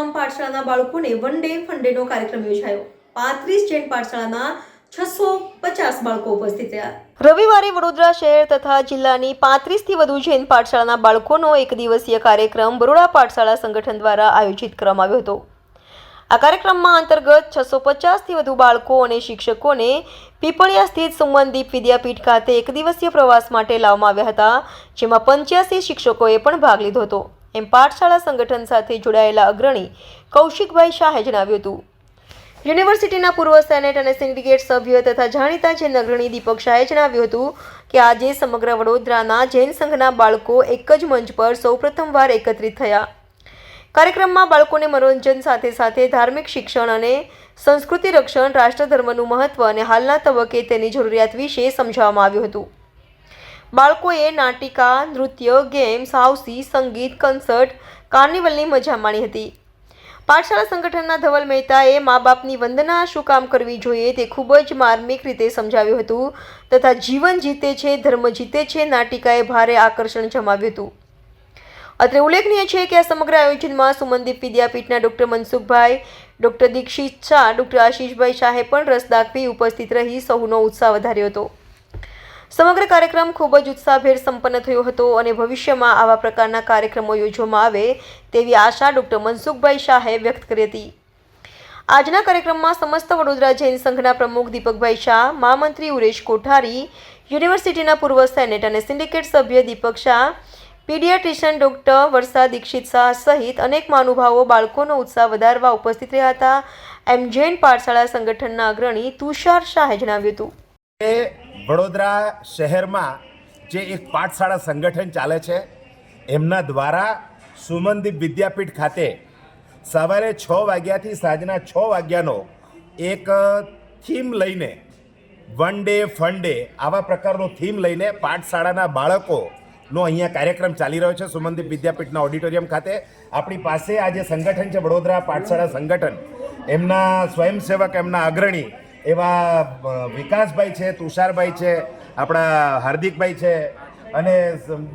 તમામ પાઠશાળાના બાળકોને one day fun કાર્યક્રમ યોજાયો. પાંત્રીસ જૈન પાઠશાળાના છસો પચાસ બાળકો ઉપસ્થિત રહ્યા. રવિવારે વડોદરા શહેર તથા જિલ્લાની પાંત્રીસથી વધુ જૈન પાઠશાળાના બાળકોનો એક દિવસીય કાર્યક્રમ બરોડા પાઠશાળા સંગઠન દ્વારા આયોજિત કરવામાં આવ્યો હતો. આ કાર્યક્રમમાં અંતર્ગત છસો પચાસથી વધુ બાળકો અને શિક્ષકોને પીપળિયા સ્થિત સુમનદીપ વિદ્યાપીઠ ખાતે એક દિવસીય પ્રવાસ માટે લાવવામાં આવ્યા હતા, જેમાં પંચ્યાસી શિક્ષકોએ પણ ભાગ લીધો હતો. એમ પાઠશાળા સંગઠન સાથે જોડાયેલા અગ્રણી કૌશિકભાઈ શાહે જણાવ્યું હતું. યુનિવર્સિટીના પૂર્વ સેનેટ અને સિન્ડિકેટ સભ્ય તથા જાણીતા જૈન અગ્રણી દીપક શાહે જણાવ્યું હતું કે આજે સમગ્ર વડોદરાના જૈન સંઘના બાળકો એક જ મંચ પર સૌપ્રથમવાર એકત્રિત થયા. કાર્યક્રમમાં બાળકોને મનોરંજન સાથે સાથે ધાર્મિક શિક્ષણ અને સંસ્કૃતિ રક્ષણ, રાષ્ટ્રધર્મનું મહત્વ અને હાલના તબક્કે તેની જરૂરિયાત વિશે સમજાવવામાં આવ્યું હતું. બાળકોએ નાટિકા, નૃત્ય, ગેમ્સ, હાઉસી, સંગીત, કન્સર્ટ, કાર્નિવલની મજા માણી હતી. પાઠશાળા સંગઠનના ધવલ મહેતાએ મા બાપની વંદના શું કામ કરવી જોઈએ તે ખૂબ જ માર્મિક રીતે સમજાવ્યું હતું તથા જીવન જીતે છે, ધર્મ જીતે છે, નાટિકાએ ભારે આકર્ષણ જમાવ્યું હતું. અત્રે ઉલ્લેખનીય છે કે આ સમગ્ર આયોજનમાં Sumandeep વિદ્યાપીઠના doctor Mansukhbhai, doctor Dixit Shah, doctor Ashishbhai શાહે પણ રસ દાખવી ઉપસ્થિત રહી સૌનો ઉત્સાહ વધાર્યો હતો. સમગ્ર કાર્યક્રમ ખૂબ જ ઉત્સાહભેર સંપન્ન થયો હતો અને ભવિષ્યમાં આવા પ્રકારના કાર્યક્રમો યોજવામાં આવે તેવી આશા ડૉક્ટર મનસુખભાઈ શાહે વ્યક્ત કરી હતી. આજના કાર્યક્રમમાં સમસ્ત વડોદરા જૈન સંઘના પ્રમુખ દીપકભાઈ શાહ, મહામંત્રી ઉરેશ કોઠારી, યુનિવર્સિટીના પૂર્વ સેનેટ અને સિન્ડિકેટ સભ્ય દીપક શાહ, પીડિયાટ્રિશિયન ડૉક્ટર વર્ષા દીક્ષિત શાહ સહિત અનેક મહાનુભાવો બાળકોનો ઉત્સાહ વધારવા ઉપસ્થિત રહ્યા હતા. એમ જૈન પાઠશાળા સંગઠનના અગ્રણી તુષાર શાહે જણાવ્યું હતું. વડોદરા શહેરમાં જે એક પાઠશાળા સંગઠન ચાલે છે, એમના દ્વારા સુમનદીપ વિદ્યાપીઠ ખાતે સવારે છ વાગ્યાથી સાંજના છ વાગ્યાનો એક થીમ લઈને વન ડે ફન ડે આવા પ્રકારનો થીમ લઈને પાઠશાળાના બાળકોનો અહીંયા કાર્યક્રમ ચાલી રહ્યો છે સુમનદીપ વિદ્યાપીઠના ઓડિટોરિયમ ખાતે. આપણી પાસે આ જે સંગઠન છે, વડોદરા પાઠશાળા સંગઠન. એમના સ્વયંસેવક, એમના અગ્રણી એવા વિકાસભાઈ છે, તુષારભાઈ છે, આપણા હાર્દિકભાઈ છે અને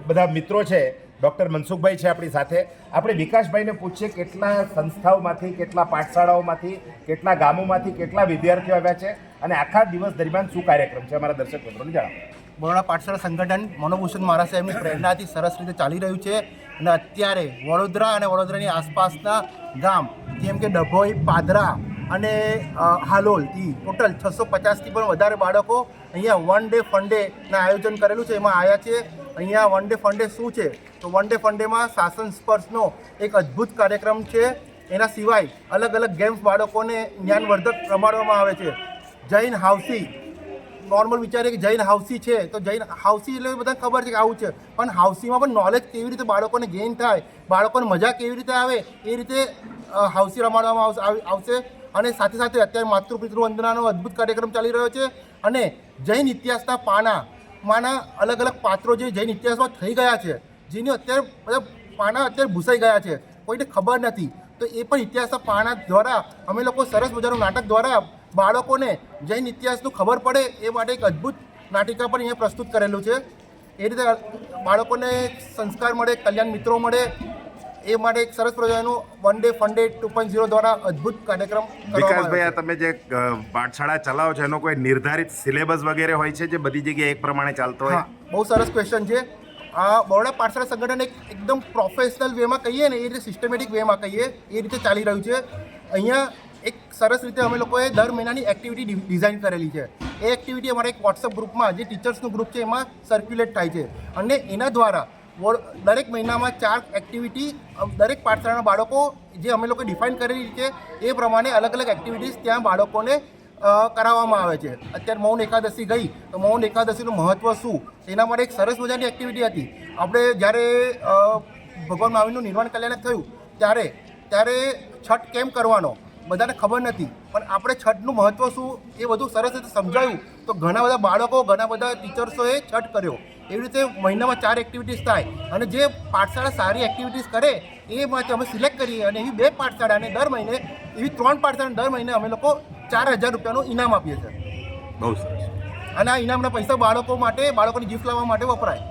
બધા મિત્રો છે, ડૉક્ટર મનસુખભાઈ છે આપણી સાથે. આપણે વિકાસભાઈને પૂછીએ કેટલા સંસ્થાઓમાંથી, કેટલા પાઠશાળાઓમાંથી, કેટલા ગામોમાંથી, કેટલા વિદ્યાર્થીઓ આવ્યા છે અને આખા દિવસ દરમિયાન શું કાર્યક્રમ છે અમારા દર્શક મિત્રોને જણાવો. બરોડા પાઠશાળા સંગઠન મનોભૂષણ મહારાજ સાહેબની પ્રેરણાથી સરસ રીતે ચાલી રહ્યું છે અને અત્યારે વડોદરા અને વડોદરાની આસપાસના ગામ, જેમ કે ડભોઈ, પાદરા અને હાલોલથી ટોટલ છસો પચાસથી પણ વધારે બાળકો અહીંયા વન ડે ફન ડેના આયોજન કરેલું છે. એમાં આવ્યા છે. અહીંયા વન ડે ફન શું છે? તો વન ડે ફન ડેમાં શાસન સ્પર્શનો એક અદ્ભુત કાર્યક્રમ છે. એના સિવાય અલગ અલગ ગેમ્સ બાળકોને જ્ઞાનવર્ધક રમાડવામાં આવે છે. જૈન હાઉસી, નોર્મલ વિચારે કે જૈન હાઉસી છે, તો જૈન હાઉસી એટલે બધા ખબર છે કે આવું છે. પણ હાઉસીમાં પણ નોલેજ કેવી રીતે બાળકોને ગેઇન થાય, બાળકોને મજા કેવી રીતે આવે, એ રીતે હાઉસી રમાડવામાં આવશે આવશે. અને સાથે સાથે અત્યારે માતૃ પિતૃ વંદનાનો અદ્ભુત કાર્યક્રમ ચાલી રહ્યો છે અને જૈન ઇતિહાસના પાના માના અલગ અલગ પાત્રો જે જૈન ઇતિહાસમાં થઈ ગયા છે, જેની અત્યારે મતલબ પાના અત્યારે ભૂસાઈ ગયા છે, કોઈને ખબર નથી. તો એ પણ ઇતિહાસના પાના દ્વારા અમે લોકો સરસ મજાનું નાટક દ્વારા બાળકોને જૈન ઇતિહાસનું ખબર પડે એ માટે એક અદ્ભુત નાટિકા પણ અહીંયા પ્રસ્તુત કરેલું છે. એ રીતે બાળકોને સંસ્કાર મળે, કલ્યાણ મિત્રો મળે એ માટે એક સરસ પ્રજાનું one day fun day two point zero દ્વારા અદ્ભુત કાર્યક્રમ વિકાસભાઈ તમે જે પાઠશાળા ચલાવો છો એનો કોઈ નિર્ધારિત સિલેબસ વગેરે હોય છે જે બધી જગ્યાએ એક પ્રમાણે ચાલતો હોય? બહુ સરસ ક્વેશ્ચન છે. આ બરોડા પાઠશાળા સંગઠન એક એકદમ પ્રોફેશનલ વેમાં કહીએ ને એ રીતે સિસ્ટમેટિક વેમાં કહીએ એ રીતે ચાલી રહ્યું છે. અહીંયા એક સરસ રીતે અમે લોકોએ દર મહિનાની એક્ટિવિટી ડિઝાઇન કરેલી છે. એ એક્ટિવિટી અમારા એક વોટ્સઅપ ગ્રુપમાં જે ટીચર્સનું ગ્રુપ છે એમાં સર્ક્યુલેટ થાય છે. અને એના દ્વારા વોર- દરેક મહિનામાં ચાર એક્ટિવિટી દરેક પાઠશાળાના બાળકો જે અમે લોકો ડિફાઇન કરેલી છે, એ પ્રમાણે અલગ અલગ એક્ટિવિટીઝ ત્યાં બાળકોને કરાવવામાં આવે છે. અત્યારે મૌન એકાદશી ગઈ, તો મૌન એકાદશીનું મહત્ત્વ શું? એના માટે એક સરસ મજાની એક્ટિવિટી હતી. આપણે જ્યારે ભગવાન મહાવીરનું નિર્માણ કલ્યાણ થયું, ત્યારે ત્યારે છઠ કેમ કરવાનો? બધાને ખબર નથી. પણ આપણે છઠનું મહત્ત્વ શું? એ બધું સરસ રીતે સમજાયું. તો ઘણા બધા બાળકો, ઘણા બધા ટીચર્સોએ છઠ કર્યો. એવી રીતે મહિનામાં ચાર એક્ટિવિટીઝ થાય. અને જે પાઠશાળા સારી એક્ટિવિટીઝ કરે એ માટે અમે સિલેક્ટ કરીએ અને એવી બે પાઠશાળાને દર મહિને એવી ત્રણ પાઠશાળાને દર મહિને અમે લોકો ચાર હજાર રૂપિયાનું ઇનામ આપીએ છીએ. બહુ સરસ. અને આ ઇનામના પૈસા બાળકો માટે બાળકોની ગિફ્ટ લાવવા માટે વપરાય.